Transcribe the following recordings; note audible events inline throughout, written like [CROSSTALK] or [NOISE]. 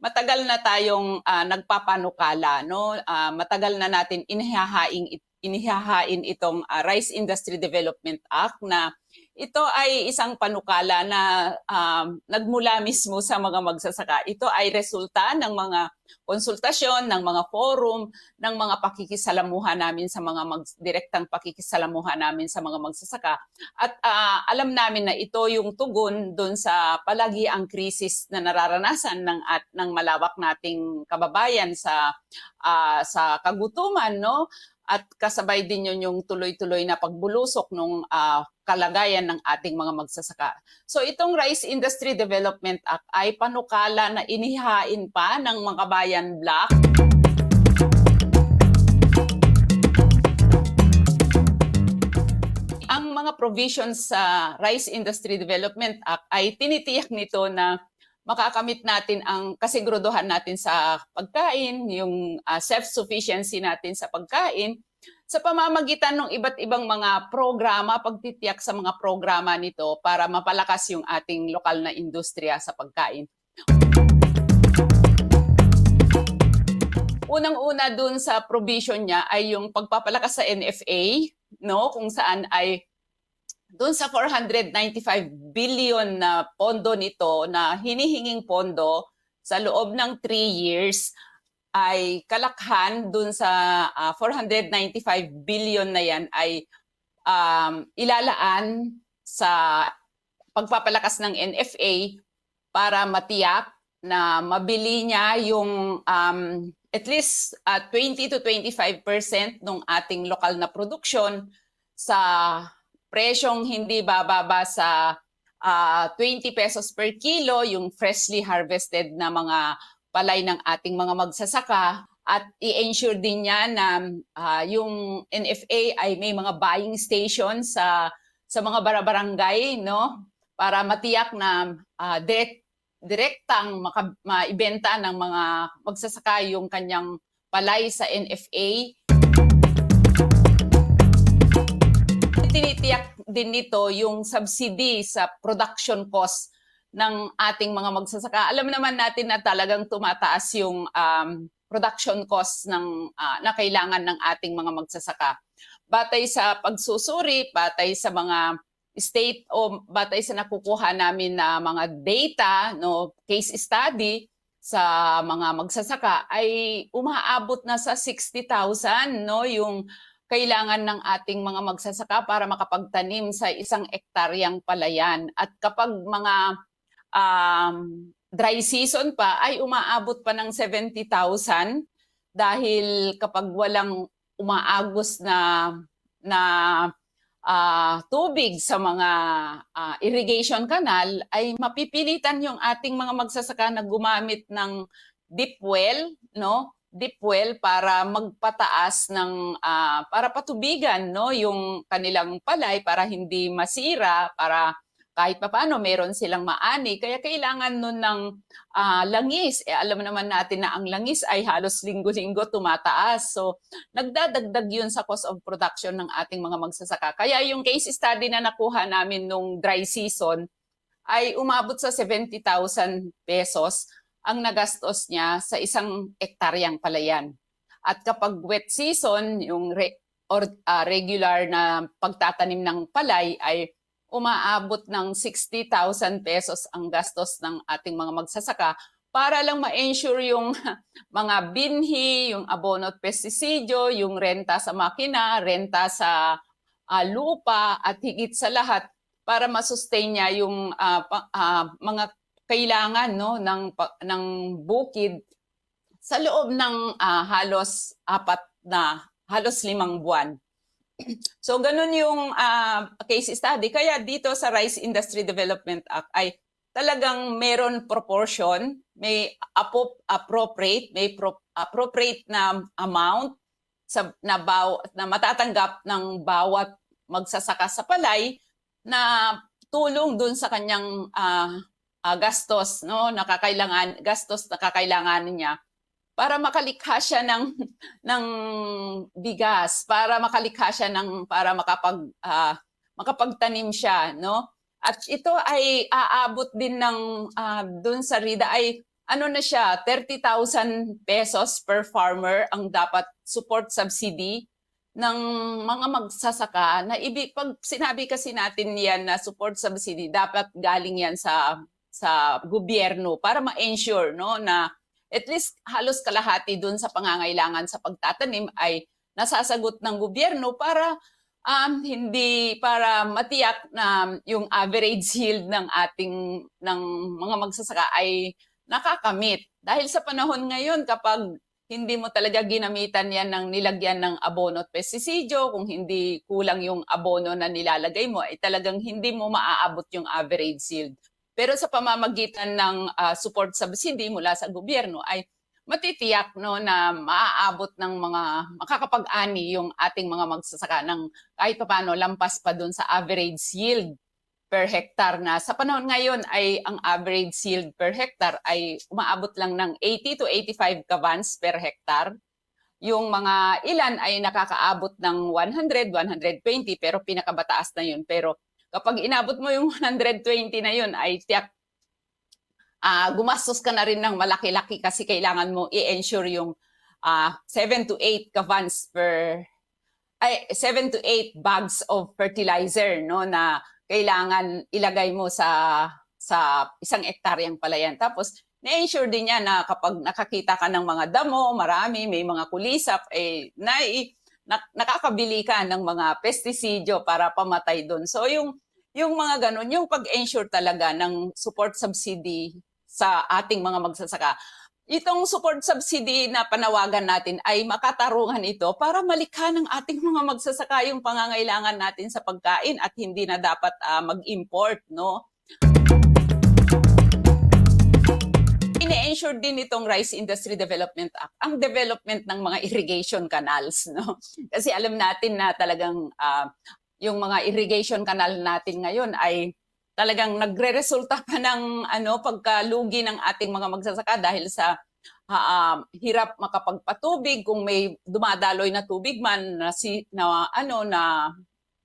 matagal na tayong ah, nagpapanukala, no? Ah, matagal na natin inihahain inihahain itong ah, Rice Industry Development Act na ito ay isang panukala na um, nagmula mismo sa mga magsasaka. Ito ay resulta ng mga konsultasyon, ng mga forum, ng mga pakikisalamuha namin sa mga mag, direktang pakikisalamuha namin sa mga magsasaka. At ah, alam namin na ito yung tugon doon sa palagi ang krisis na nararanasan ng at ng malawak nating kababayan sa ah, sa kagutuman, no? At kasabay din yun yung tuloy-tuloy na pagbulusok ng kalagayan ng ating mga magsasaka. So itong Rice Industry Development Act ay panukala na inihain pa ng mga bayan block ang mga provisions sa Rice Industry Development Act ay tinitiyak nito na makakamit natin ang kasiguraduhan natin sa pagkain, yung ah, self-sufficiency natin sa pagkain, sa pamamagitan ng iba't ibang mga programa, pagtitiyak sa mga programa nito para mapalakas yung ating lokal na industriya sa pagkain. Unang-una dun sa provision niya ay yung pagpapalakas sa NFA, no, kung saan ay doon sa 495 billion na pondo nito na hinihinging pondo sa loob ng 3 years ay kalakhan doon sa ah, 495 billion na yan ay um, ilalaan sa pagpapalakas ng NFA para matiyak na mabili niya yung um, at least ah, 20 to 25% ng ating lokal na produksyon sa presyong hindi bababa sa ah, 20 pesos per kilo yung freshly harvested na mga palay ng ating mga magsasaka. At i-ensure din niya na ah, yung NFA ay may mga buying station sa sa mga barabarangay no? Para matiyak na ah, direct direktang maka, maibenta ng mga magsasaka yung kanyang palay sa NFA tinitiyak din nito yung subsidy sa production cost ng ating mga magsasaka. Alam naman natin na talagang tumataas yung um, production cost ng ah, na kailangan ng ating mga magsasaka. Batay sa pagsusuri, batay sa mga state o batay sa nakukuha namin na mga data, no, case study sa mga magsasaka ay umaabot na sa 60,000 no yung kailangan ng ating mga magsasaka para makapagtanim sa isang ektaryang palayan. At kapag mga um, dry season pa, ay umaabot pa ng 70,000 dahil kapag walang umaagos na na ah, tubig sa mga ah, irrigation canal ay mapipilitan yung ating mga magsasaka na gumamit ng deep well, no? Deep para magpataas ng ah, para patubigan no yung kanilang palay para hindi masira para kahit papaano meron silang maani. Kaya kailangan nun ng ah, langis. Eh, alam naman natin na ang langis ay halos linggo-linggo tumataas. So nagdadagdag yun sa cost of production ng ating mga magsasaka. Kaya yung case study na nakuha namin nung dry season ay umabot sa 70,000 pesos ang nagastos niya sa isang ektaryang palayan. At kapag wet season, yung re- or ah, regular na pagtatanim ng palay ay umaabot ng 60,000 pesos ang gastos ng ating mga magsasaka para lang ma-ensure yung [LAUGHS] mga binhi, yung abono at pestisidyo, yung renta sa makina, renta sa ah, lupa at higit sa lahat para masustain niya yung pa- ah, mga kailangan no ng ng bukid sa loob ng ah, halos apat na halos limang buwan. [CLEARS THROAT] So ganun yung ah, case study. Kaya dito sa Rice Industry Development Act ay talagang meron proportion, may appropriate, may pro- appropriate na amount sa na baw, na matatanggap ng bawat magsasaka sa palay na tulong dun sa kanyang ah, ah, gastos no? Nakakailangan gastos na kakailanganin niya para makalikha siya ng [LAUGHS] ng bigas para makalikha siya ng para makapag ah, makapagtanim siya no? At ito ay aabot din ng ah, dun sa RIDA ay ano na siya, 30,000 pesos per farmer ang dapat support subsidy ng mga magsasaka na ibi pag sinabi kasi natin yan na support subsidy dapat galing yan sa sa gobyerno para ma-ensure no na at least halos kalahati dun sa pangangailangan sa pagtatanim ay nasasagot ng gobyerno para um, hindi para matiyak na yung average yield ng ating ng mga magsasaka ay nakakamit. Dahil sa panahon ngayon kapag hindi mo talaga ginamitan yan ng nilagyan ng abono at pestisidyo, kung hindi kulang yung abono na nilalagay mo, ay talagang hindi mo maaabot yung average yield. Pero sa pamamagitan ng ah, support subsidy mula sa gobyerno ay matitiyak no na maaabot ng mga makakapag-ani yung ating mga magsasaka ng kahit papaano lampas pa doon sa average yield per hectare na sa panahon ngayon ay ang average yield per hectare ay umaabot lang ng 80 to 85 kavans per hectare. Yung mga ilan ay nakakaabot ng 100, 120 pero pinakabataas na yun. Pero kapag inabot mo yung [LAUGHS] 120 na yun ay tiyak ah gumastos ka na rin ng malaki-laki kasi kailangan mo i-ensure yung ah 7 to 8 kavans per ay 7 to 8 bags of fertilizer no na kailangan ilagay mo sa sa isang ektaryang palayan. Tapos na-ensure din niya na kapag nakakita ka ng mga damo, marami, may mga kulisap, eh, na, na, nakakabili ka ng mga pestisidyo para pamatay doon. So yung yung mga ganun, yung pag-ensure talaga ng support subsidy sa ating mga magsasaka. Itong support subsidy na panawagan natin ay makatarungan ito para malikha ng ating mga magsasaka yung pangangailangan natin sa pagkain at hindi na dapat ah, mag-import, no? Ine-ensure din itong Rice Industry Development Act ang development ng mga irrigation canals, no? Kasi alam natin na talagang ah, yung mga irrigation canal natin ngayon ay talagang nagre-resulta pa ng ano pagkalugi ng ating mga magsasaka dahil sa um, hirap makapagpatubig. Kung may dumadaloy na tubig man na si na ano na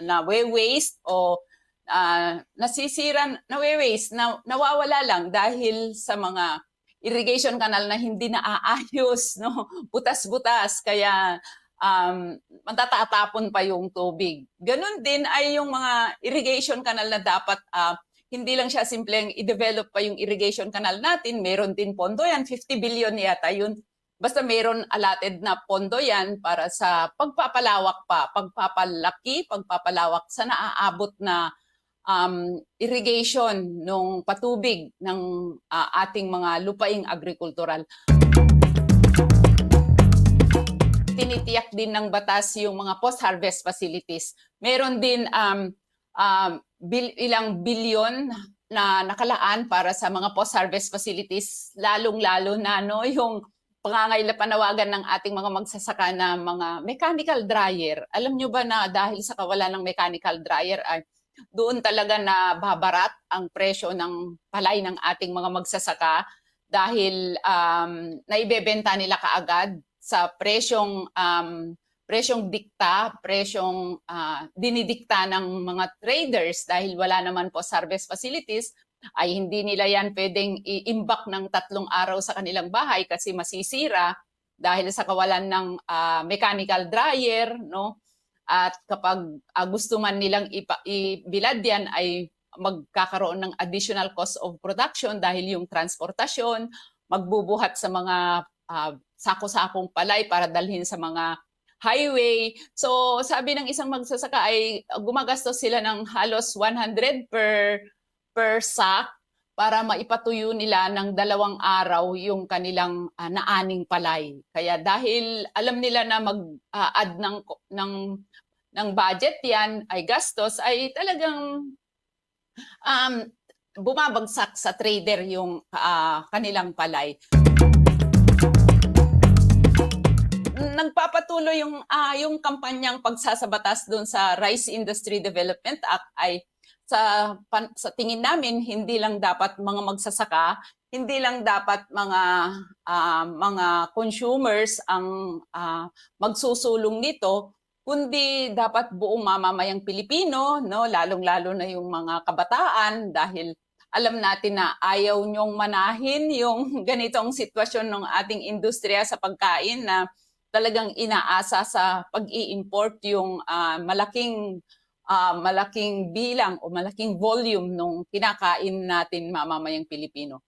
na waste o ah, nasisira na waste na nawawala lang dahil sa mga irrigation canal na hindi naaayos no? [LAUGHS] Butas-butas. Kaya um, matatatapon pa yung tubig. Ganon din ay yung mga irrigation canal na dapat ah, hindi lang siya simpleng i-develop pa yung irrigation canal natin, meron din pondo yan, 50 billion yata yun. Basta meron allotted na pondo yan para sa pagpapalawak pa, pagpapalaki, pagpapalawak sa naaabot na um, irrigation ng patubig ng ah, ating mga lupaing agrikultural tinitiyak din ng batas yung mga post-harvest facilities. Meron din um, um, bil- ilang bilyon na nakalaan para sa mga post-harvest facilities, lalong-lalo na no, yung pangangailangan panawagan ng ating mga magsasaka na mga mechanical dryer. Alam nyo ba na dahil sa kawalan ng mechanical dryer ay doon talaga na babarat ang presyo ng palay ng ating mga magsasaka dahil um, naibebenta nila kaagad sa presyong um, presyong dikta, presyong ah, dinidikta ng mga traders dahil wala naman po harvest facilities ay hindi nila yan pwedeng i-imbak ng tatlong araw sa kanilang bahay kasi masisira dahil sa kawalan ng ah, mechanical dryer no? At kapag ah, gusto man nilang ipa- ibilad yan ay magkakaroon ng additional cost of production dahil yung transportasyon magbubuhat sa mga ah, sako-sakong palay para dalhin sa mga highway. So sabi ng isang magsasaka ay gumagastos sila ng halos 100 per per sack para maipatuyo nila ng dalawang araw yung kanilang ah, naaning palay. Kaya dahil alam nila na mag-add ng ng ng budget yan ay gastos ay talagang um, bumabagsak sa trader yung ah, kanilang palay nagpapatuloy yung ah, yung kampanyang pagsasabatas doon sa Rice Industry Development Act ay sa pan, sa tingin namin hindi lang dapat mga magsasaka, hindi lang dapat mga ah, mga consumers ang ah, magsusulong nito, kundi dapat buong mamamayang Pilipino, no, lalong-lalo na yung mga kabataan dahil alam natin na ayaw nyong manahin yung [LAUGHS] ganitong sitwasyon ng ating industriya sa pagkain na talagang inaasa sa pag-i-import yung ah, malaking ah, malaking bilang o malaking volume nung kinakain natin mamamayang Pilipino.